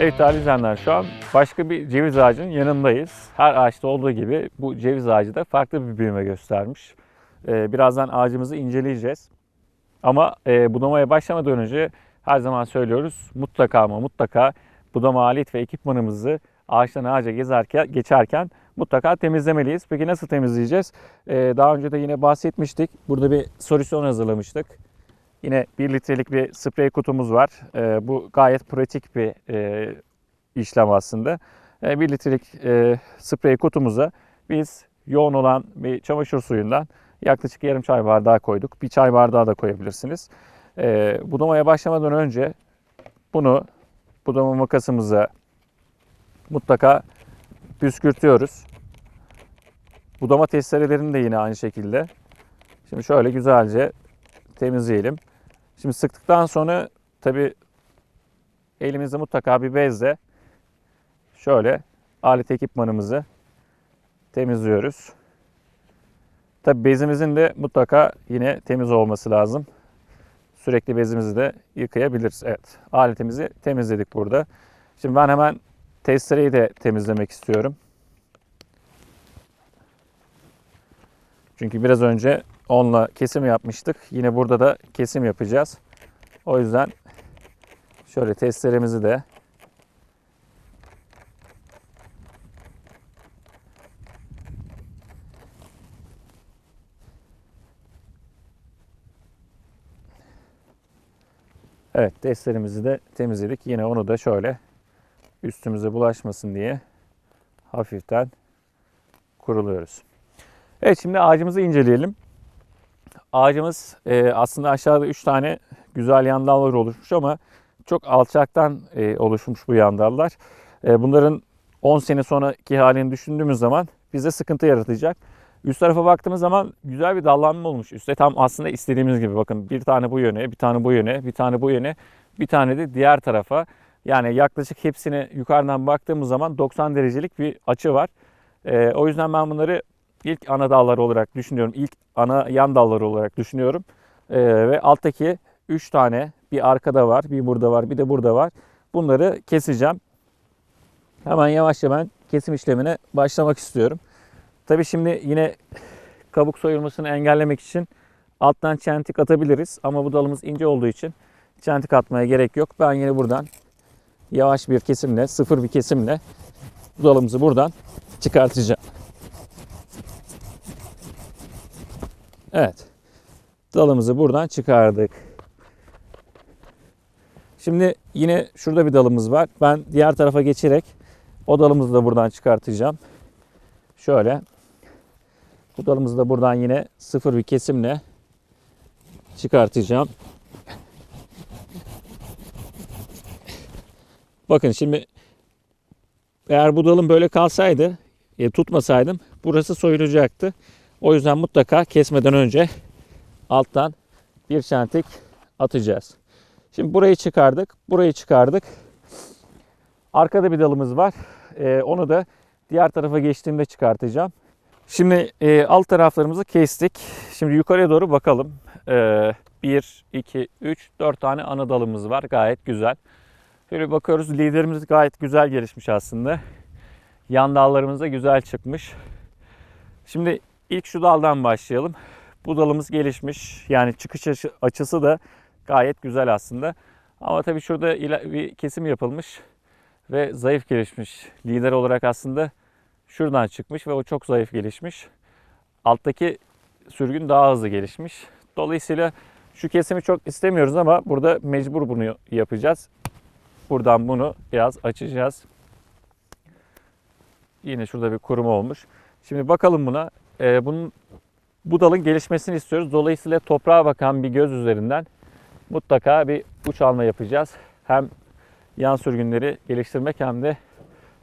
Evet değerli izleyenler şu an başka bir ceviz ağacının yanındayız. Her ağaçta olduğu gibi bu ceviz ağacı da farklı bir büyüme göstermiş. Ee, birazdan ağacımızı inceleyeceğiz. Ama e, budamaya başlamadan önce her zaman söylüyoruz mutlaka ama mutlaka budama alet ve ekipmanımızı ağaçtan ağaca gezerken, geçerken mutlaka temizlemeliyiz. Peki nasıl temizleyeceğiz? Ee, daha önce de yine bahsetmiştik. Burada bir solüsyon hazırlamıştık. Yine 1 litrelik bir sprey kutumuz var. Ee, bu gayet pratik bir e, işlem aslında. Ee, 1 litrelik e, sprey kutumuza biz yoğun olan bir çamaşır suyundan yaklaşık yarım çay bardağı koyduk. Bir çay bardağı da koyabilirsiniz. Ee, budamaya başlamadan önce bunu budama makasımıza mutlaka püskürtüyoruz. Budama testerelerini de yine aynı şekilde. Şimdi şöyle güzelce temizleyelim. Şimdi sıktıktan sonra tabi elimizde mutlaka bir bezle şöyle alet ekipmanımızı temizliyoruz. Tabi bezimizin de mutlaka yine temiz olması lazım. Sürekli bezimizi de yıkayabiliriz. Evet aletimizi temizledik burada. Şimdi ben hemen testereyi de temizlemek istiyorum. Çünkü biraz önce onunla kesim yapmıştık. Yine burada da kesim yapacağız. O yüzden şöyle testeremizi de Evet testeremizi de temizledik. Yine onu da şöyle üstümüze bulaşmasın diye hafiften kuruluyoruz. Evet şimdi ağacımızı inceleyelim. Ağacımız e, aslında aşağıda 3 tane güzel yan dallar oluşmuş ama çok alçaktan e, oluşmuş bu yan dallar. E, bunların 10 sene sonraki halini düşündüğümüz zaman bize sıkıntı yaratacak. Üst tarafa baktığımız zaman güzel bir dallanma olmuş. Üstte tam aslında istediğimiz gibi bakın bir tane bu yöne, bir tane bu yöne, bir tane bu yöne, bir tane de diğer tarafa. Yani yaklaşık hepsine yukarıdan baktığımız zaman 90 derecelik bir açı var. E, o yüzden ben bunları ilk ana dalları olarak düşünüyorum. İlk ana yan dalları olarak düşünüyorum. Ee, ve alttaki 3 tane bir arkada var, bir burada var, bir de burada var. Bunları keseceğim. Hemen yavaşça ben kesim işlemine başlamak istiyorum. Tabii şimdi yine kabuk soyulmasını engellemek için alttan çentik atabiliriz. Ama bu dalımız ince olduğu için çentik atmaya gerek yok. Ben yine buradan yavaş bir kesimle, sıfır bir kesimle bu dalımızı buradan çıkartacağım. Evet. Dalımızı buradan çıkardık. Şimdi yine şurada bir dalımız var. Ben diğer tarafa geçerek o dalımızı da buradan çıkartacağım. Şöyle. Bu dalımızı da buradan yine sıfır bir kesimle çıkartacağım. Bakın şimdi eğer bu dalım böyle kalsaydı, e, tutmasaydım burası soyulacaktı. O yüzden mutlaka kesmeden önce alttan bir çentik atacağız. Şimdi burayı çıkardık, burayı çıkardık. Arkada bir dalımız var. Ee, onu da diğer tarafa geçtiğimde çıkartacağım. Şimdi e, alt taraflarımızı kestik. Şimdi yukarıya doğru bakalım. Ee, 1, 2, 3, 4 tane ana dalımız var. Gayet güzel. Şöyle bakıyoruz. Liderimiz gayet güzel gelişmiş aslında. Yan dallarımız da güzel çıkmış. Şimdi İlk şu daldan başlayalım. Bu dalımız gelişmiş. Yani çıkış açı- açısı da gayet güzel aslında. Ama tabii şurada bir kesim yapılmış ve zayıf gelişmiş. Lider olarak aslında şuradan çıkmış ve o çok zayıf gelişmiş. Alttaki sürgün daha hızlı gelişmiş. Dolayısıyla şu kesimi çok istemiyoruz ama burada mecbur bunu yapacağız. Buradan bunu biraz açacağız. Yine şurada bir kuruma olmuş. Şimdi bakalım buna. Ee, bunun bu dalın gelişmesini istiyoruz. Dolayısıyla toprağa bakan bir göz üzerinden mutlaka bir uç alma yapacağız. Hem yan sürgünleri geliştirmek hem de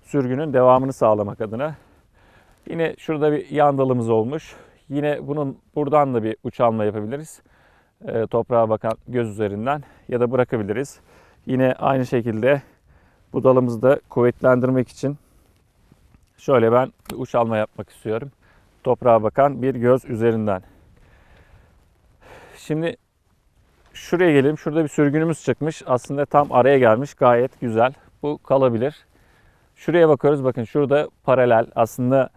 sürgünün devamını sağlamak adına. Yine şurada bir yan dalımız olmuş. Yine bunun buradan da bir uç alma yapabiliriz. Ee, toprağa bakan göz üzerinden ya da bırakabiliriz. Yine aynı şekilde bu dalımızı da kuvvetlendirmek için şöyle ben uç alma yapmak istiyorum toprağa bakan bir göz üzerinden. Şimdi şuraya gelelim. Şurada bir sürgünümüz çıkmış. Aslında tam araya gelmiş. Gayet güzel. bu kalabilir. Şuraya bakıyoruz. Bakın şurada paralel. Aslında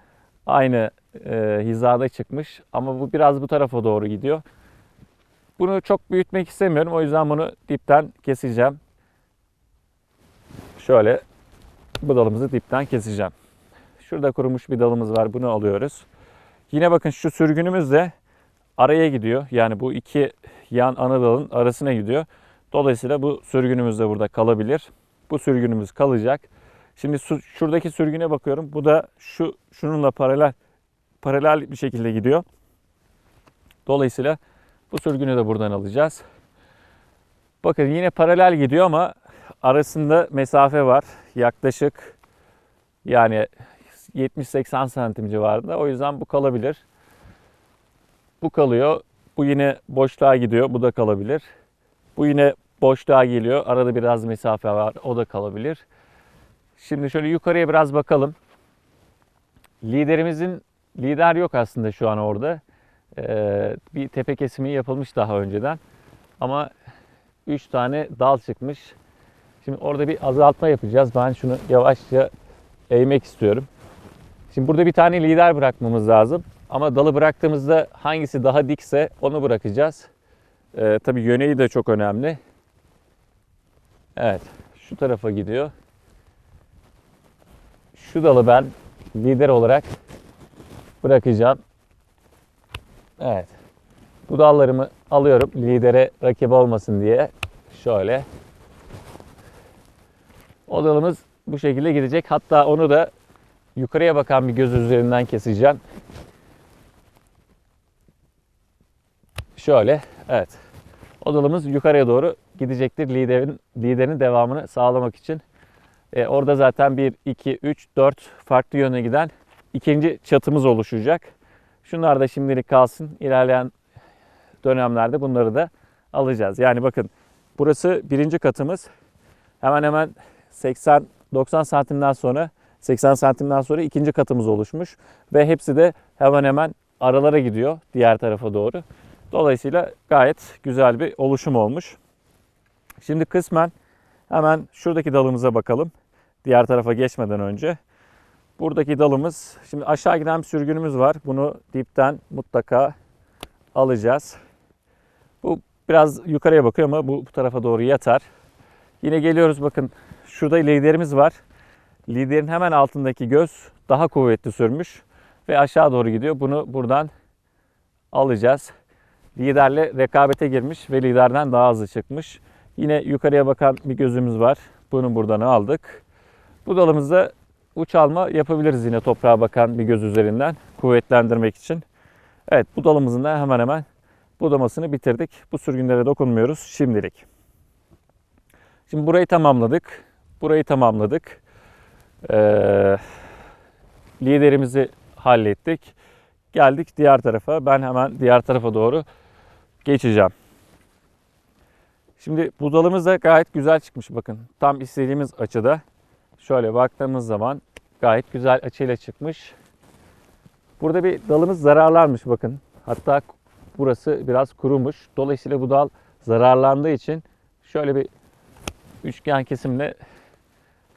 aynı e, hizada çıkmış ama bu biraz bu tarafa doğru gidiyor. Bunu çok büyütmek istemiyorum. O yüzden bunu dipten keseceğim. Şöyle bu dalımızı dipten keseceğim. Şurada kurumuş bir dalımız var. Bunu alıyoruz. Yine bakın şu sürgünümüz de araya gidiyor. Yani bu iki yan ana arasına gidiyor. Dolayısıyla bu sürgünümüz de burada kalabilir. Bu sürgünümüz kalacak. Şimdi şuradaki sürgüne bakıyorum. Bu da şu şununla paralel paralel bir şekilde gidiyor. Dolayısıyla bu sürgünü de buradan alacağız. Bakın yine paralel gidiyor ama arasında mesafe var. Yaklaşık yani 70-80 santim civarında. O yüzden bu kalabilir. Bu kalıyor. Bu yine boşluğa gidiyor. Bu da kalabilir. Bu yine boşluğa geliyor. Arada biraz mesafe var. O da kalabilir. Şimdi şöyle yukarıya biraz bakalım. Liderimizin lider yok aslında şu an orada. Ee, bir tepe kesimi yapılmış daha önceden. Ama 3 tane dal çıkmış. Şimdi orada bir azaltma yapacağız. Ben şunu yavaşça eğmek istiyorum. Şimdi burada bir tane lider bırakmamız lazım. Ama dalı bıraktığımızda hangisi daha dikse onu bırakacağız. Ee, tabii yöneyi de çok önemli. Evet, şu tarafa gidiyor. Şu dalı ben lider olarak bırakacağım. Evet. Bu dallarımı alıyorum lidere rakip olmasın diye. Şöyle. O dalımız bu şekilde gidecek. Hatta onu da yukarıya bakan bir göz üzerinden keseceğim. Şöyle. Evet. O dalımız yukarıya doğru gidecektir liderin liderin devamını sağlamak için. E, orada zaten 1, 2, 3, 4 farklı yöne giden ikinci çatımız oluşacak. Şunlar da şimdilik kalsın. İlerleyen dönemlerde bunları da alacağız. Yani bakın burası birinci katımız. Hemen hemen 80-90 santimden sonra 80 santimden sonra ikinci katımız oluşmuş. Ve hepsi de hemen hemen aralara gidiyor diğer tarafa doğru. Dolayısıyla gayet güzel bir oluşum olmuş. Şimdi kısmen hemen şuradaki dalımıza bakalım. Diğer tarafa geçmeden önce. Buradaki dalımız, şimdi aşağı giden bir sürgünümüz var. Bunu dipten mutlaka alacağız. Bu biraz yukarıya bakıyor ama bu, bu tarafa doğru yatar. Yine geliyoruz bakın şurada liderimiz var. Liderin hemen altındaki göz daha kuvvetli sürmüş ve aşağı doğru gidiyor. Bunu buradan alacağız. Liderle rekabete girmiş ve liderden daha hızlı çıkmış. Yine yukarıya bakan bir gözümüz var. Bunu buradan aldık. Bu dalımızda uç alma yapabiliriz yine toprağa bakan bir göz üzerinden kuvvetlendirmek için. Evet bu dalımızın da hemen hemen budamasını bitirdik. Bu sürgünlere dokunmuyoruz şimdilik. Şimdi burayı tamamladık. Burayı tamamladık. Ee, liderimizi hallettik. Geldik diğer tarafa. Ben hemen diğer tarafa doğru geçeceğim. Şimdi budalımız da gayet güzel çıkmış bakın. Tam istediğimiz açıda. Şöyle baktığımız zaman gayet güzel açıyla çıkmış. Burada bir dalımız zararlanmış bakın. Hatta burası biraz kurumuş. Dolayısıyla bu dal zararlandığı için şöyle bir üçgen kesimle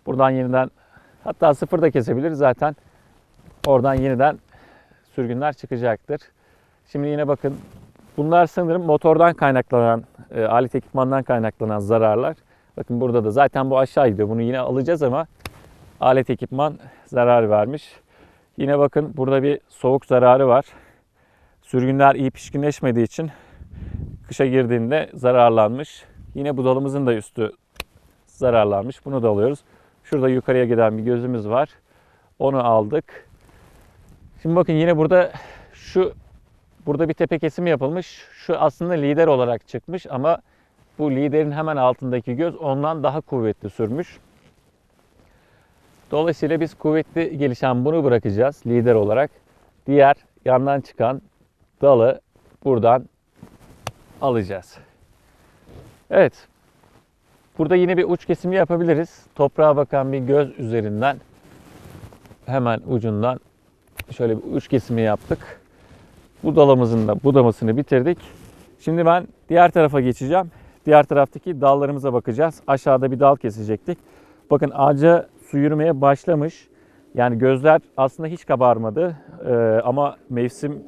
buradan yeniden hatta sıfır da kesebiliriz zaten. Oradan yeniden sürgünler çıkacaktır. Şimdi yine bakın bunlar sanırım motordan kaynaklanan, e, alet ekipmandan kaynaklanan zararlar. Bakın burada da zaten bu aşağı gidiyor. Bunu yine alacağız ama alet ekipman zarar vermiş. Yine bakın burada bir soğuk zararı var. Sürgünler iyi pişkinleşmediği için kışa girdiğinde zararlanmış. Yine budalımızın da üstü zararlanmış. Bunu da alıyoruz. Şurada yukarıya giden bir gözümüz var. Onu aldık. Şimdi bakın yine burada şu burada bir tepe kesimi yapılmış. Şu aslında lider olarak çıkmış ama bu liderin hemen altındaki göz ondan daha kuvvetli sürmüş. Dolayısıyla biz kuvvetli gelişen bunu bırakacağız lider olarak. Diğer yandan çıkan dalı buradan alacağız. Evet. Burada yine bir uç kesimi yapabiliriz. Toprağa bakan bir göz üzerinden hemen ucundan şöyle bir uç kesimi yaptık. Bu dalımızın da budamasını bitirdik. Şimdi ben diğer tarafa geçeceğim. Diğer taraftaki dallarımıza bakacağız. Aşağıda bir dal kesecektik. Bakın ağaca su yürümeye başlamış. Yani gözler aslında hiç kabarmadı. Ee, ama mevsim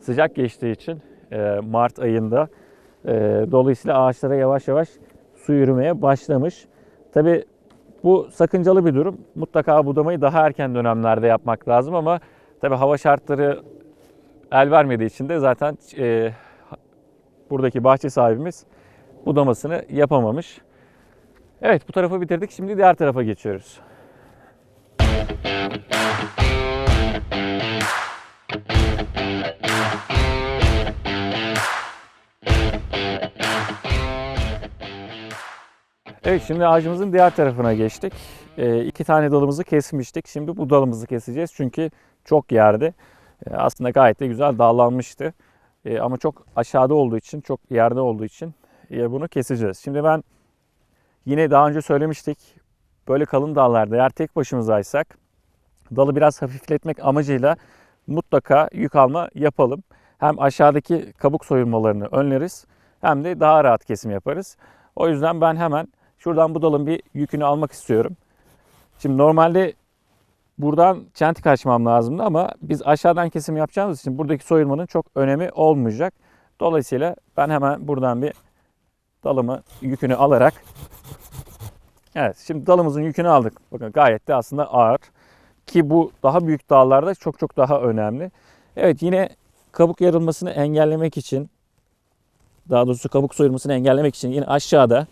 sıcak geçtiği için e, Mart ayında e, dolayısıyla ağaçlara yavaş yavaş su yürümeye başlamış. Tabi bu sakıncalı bir durum. Mutlaka budamayı daha erken dönemlerde yapmak lazım ama tabi hava şartları el vermediği için de zaten e, buradaki bahçe sahibimiz budamasını yapamamış. Evet bu tarafı bitirdik. Şimdi diğer tarafa geçiyoruz. Evet şimdi ağacımızın diğer tarafına geçtik. Ee, iki tane dalımızı kesmiştik. Şimdi bu dalımızı keseceğiz çünkü çok yerde. Ee, aslında gayet de güzel dallanmıştı. Ee, ama çok aşağıda olduğu için, çok yerde olduğu için e, bunu keseceğiz. Şimdi ben yine daha önce söylemiştik. Böyle kalın dallarda eğer tek başımızaysak dalı biraz hafifletmek amacıyla mutlaka yük alma yapalım. Hem aşağıdaki kabuk soyulmalarını önleriz hem de daha rahat kesim yaparız. O yüzden ben hemen şuradan bu dalın bir yükünü almak istiyorum. Şimdi normalde buradan çentik açmam lazımdı ama biz aşağıdan kesim yapacağımız için buradaki soyulmanın çok önemi olmayacak. Dolayısıyla ben hemen buradan bir dalımı yükünü alarak Evet şimdi dalımızın yükünü aldık. Bakın gayet de aslında ağır. Ki bu daha büyük dallarda çok çok daha önemli. Evet yine kabuk yarılmasını engellemek için daha doğrusu kabuk soyulmasını engellemek için yine aşağıda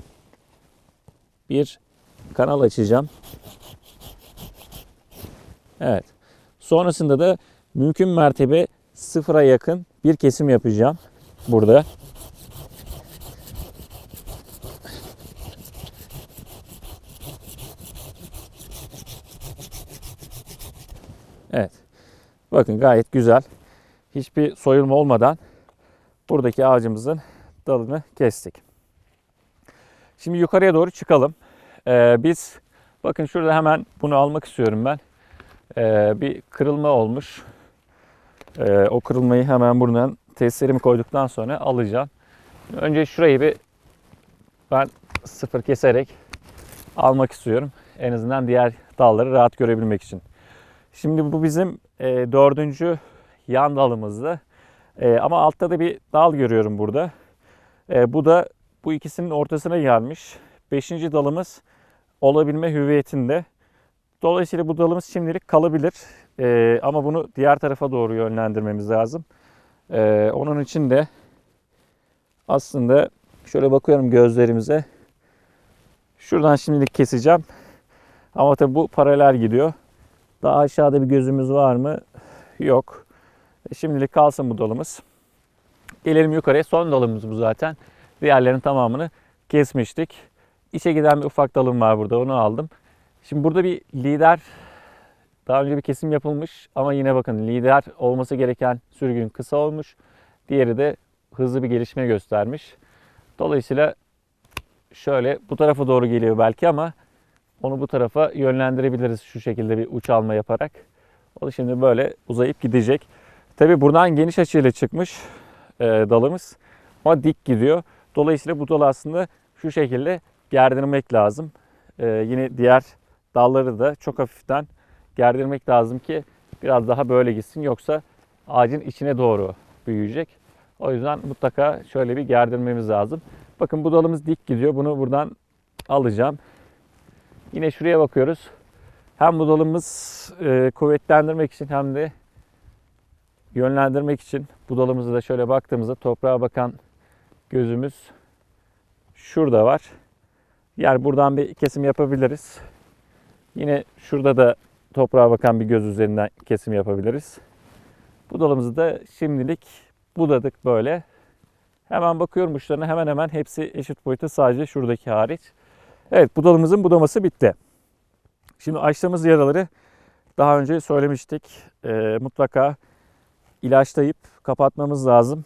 bir kanal açacağım. Evet. Sonrasında da mümkün mertebe sıfıra yakın bir kesim yapacağım burada. Evet. Bakın gayet güzel. Hiçbir soyulma olmadan buradaki ağacımızın dalını kestik. Şimdi yukarıya doğru çıkalım. Ee, biz bakın şurada hemen bunu almak istiyorum ben. Ee, bir kırılma olmuş. Ee, o kırılmayı hemen buradan testlerimi koyduktan sonra alacağım. Önce şurayı bir ben sıfır keserek almak istiyorum. En azından diğer dalları rahat görebilmek için. Şimdi bu bizim e, dördüncü yan dalımızdı. E, ama altta da bir dal görüyorum burada. E, bu da bu ikisinin ortasına gelmiş. Beşinci dalımız olabilme hüviyetinde. Dolayısıyla bu dalımız şimdilik kalabilir. E, ama bunu diğer tarafa doğru yönlendirmemiz lazım. E, onun için de aslında şöyle bakıyorum gözlerimize. Şuradan şimdilik keseceğim. Ama tabi bu paralel gidiyor. Daha aşağıda bir gözümüz var mı? Yok. Şimdilik kalsın bu dalımız. Gelelim yukarıya. Son dalımız bu zaten. Diğerlerinin tamamını kesmiştik. İçe giden bir ufak dalım var burada. Onu aldım. Şimdi burada bir lider daha önce bir kesim yapılmış ama yine bakın lider olması gereken sürgün kısa olmuş. Diğeri de hızlı bir gelişme göstermiş. Dolayısıyla şöyle bu tarafa doğru geliyor belki ama onu bu tarafa yönlendirebiliriz şu şekilde bir uç alma yaparak. O da şimdi böyle uzayıp gidecek. Tabi buradan geniş açıyla çıkmış e, dalımız ama dik gidiyor. Dolayısıyla bu dalı aslında şu şekilde gerdirmek lazım. E, yine diğer dalları da çok hafiften gerdirmek lazım ki biraz daha böyle gitsin. Yoksa ağacın içine doğru büyüyecek. O yüzden mutlaka şöyle bir gerdirmemiz lazım. Bakın bu dalımız dik gidiyor. Bunu buradan alacağım. Yine şuraya bakıyoruz. Hem bu dalımız e, kuvvetlendirmek için hem de yönlendirmek için bu dalımızı da şöyle baktığımızda toprağa bakan gözümüz şurada var. Yani buradan bir kesim yapabiliriz. Yine şurada da toprağa bakan bir göz üzerinden kesim yapabiliriz. Bu dalımızı da şimdilik budadık böyle. Hemen bakıyorum uçlarına hemen hemen hepsi eşit boyutta sadece şuradaki hariç. Evet budalımızın budaması bitti. Şimdi açtığımız yaraları daha önce söylemiştik. E, mutlaka ilaçlayıp kapatmamız lazım.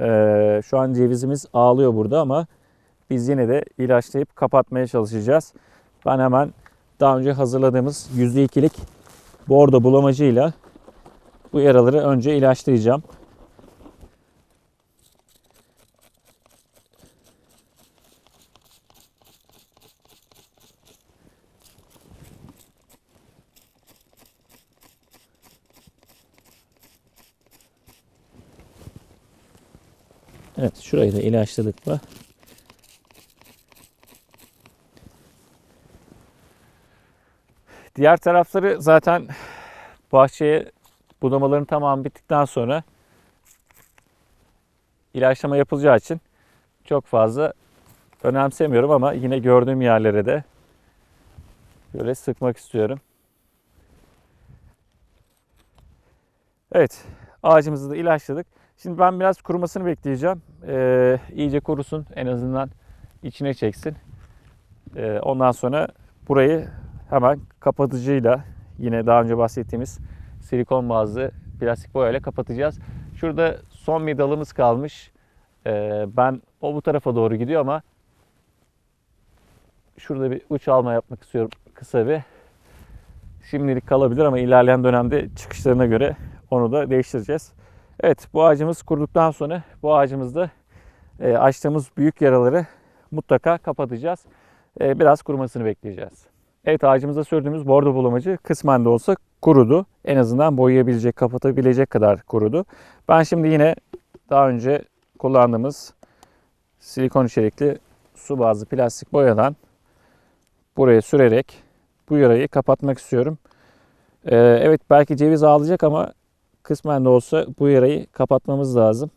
E, şu an cevizimiz ağlıyor burada ama biz yine de ilaçlayıp kapatmaya çalışacağız. Ben hemen daha önce hazırladığımız %2'lik bordo bulamacıyla bu yaraları önce ilaçlayacağım. Evet şurayı da ilaçladık mı? Diğer tarafları zaten bahçeye budamaların tamamı bittikten sonra ilaçlama yapılacağı için çok fazla önemsemiyorum ama yine gördüğüm yerlere de böyle sıkmak istiyorum. Evet, ağacımızı da ilaçladık. Şimdi ben biraz kurumasını bekleyeceğim. Ee, iyice kurusun, en azından içine çeksin. Ee, ondan sonra burayı hemen kapatıcıyla yine daha önce bahsettiğimiz silikon bazlı plastik boyayla kapatacağız. Şurada son bir dalımız kalmış. Ee, ben o bu tarafa doğru gidiyor ama şurada bir uç alma yapmak istiyorum kısa bir. Şimdilik kalabilir ama ilerleyen dönemde çıkışlarına göre onu da değiştireceğiz. Evet bu ağacımız kuruduktan sonra bu ağacımızda e, açtığımız büyük yaraları mutlaka kapatacağız. E, biraz kurumasını bekleyeceğiz. Evet ağacımıza sürdüğümüz bordo bulamacı kısmen de olsa kurudu. En azından boyayabilecek, kapatabilecek kadar kurudu. Ben şimdi yine daha önce kullandığımız silikon içerikli su bazlı plastik boyadan buraya sürerek bu yarayı kapatmak istiyorum. Ee, evet belki ceviz ağlayacak ama kısmen de olsa bu yarayı kapatmamız lazım.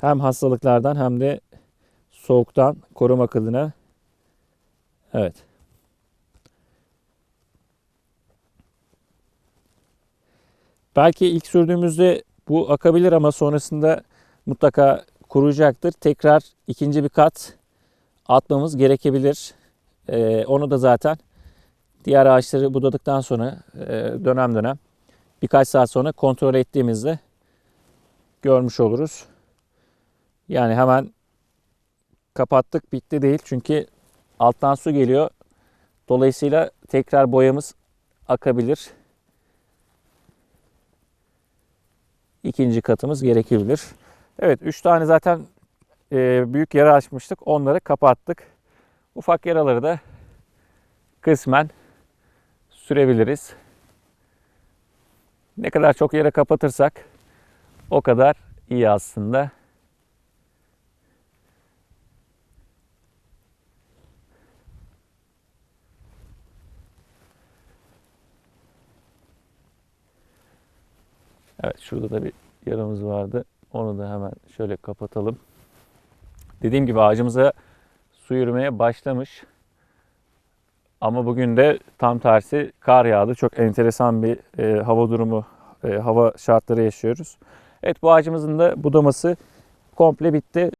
Hem hastalıklardan hem de soğuktan korumak adına. Evet. Belki ilk sürdüğümüzde bu akabilir ama sonrasında mutlaka kuruyacaktır. Tekrar ikinci bir kat atmamız gerekebilir. Ee, onu da zaten diğer ağaçları budadıktan sonra e, dönem dönem birkaç saat sonra kontrol ettiğimizde görmüş oluruz. Yani hemen kapattık bitti değil çünkü alttan su geliyor. Dolayısıyla tekrar boyamız akabilir. İkinci katımız gerekebilir. Evet 3 tane zaten e, büyük yara açmıştık. Onları kapattık. Ufak yaraları da kısmen sürebiliriz. Ne kadar çok yere kapatırsak o kadar iyi aslında. Evet şurada da bir yaramız vardı. Onu da hemen şöyle kapatalım. Dediğim gibi ağacımıza su yürümeye başlamış. Ama bugün de tam tersi kar yağdı. Çok enteresan bir e, hava durumu, e, hava şartları yaşıyoruz. Evet bu ağacımızın da budaması komple bitti.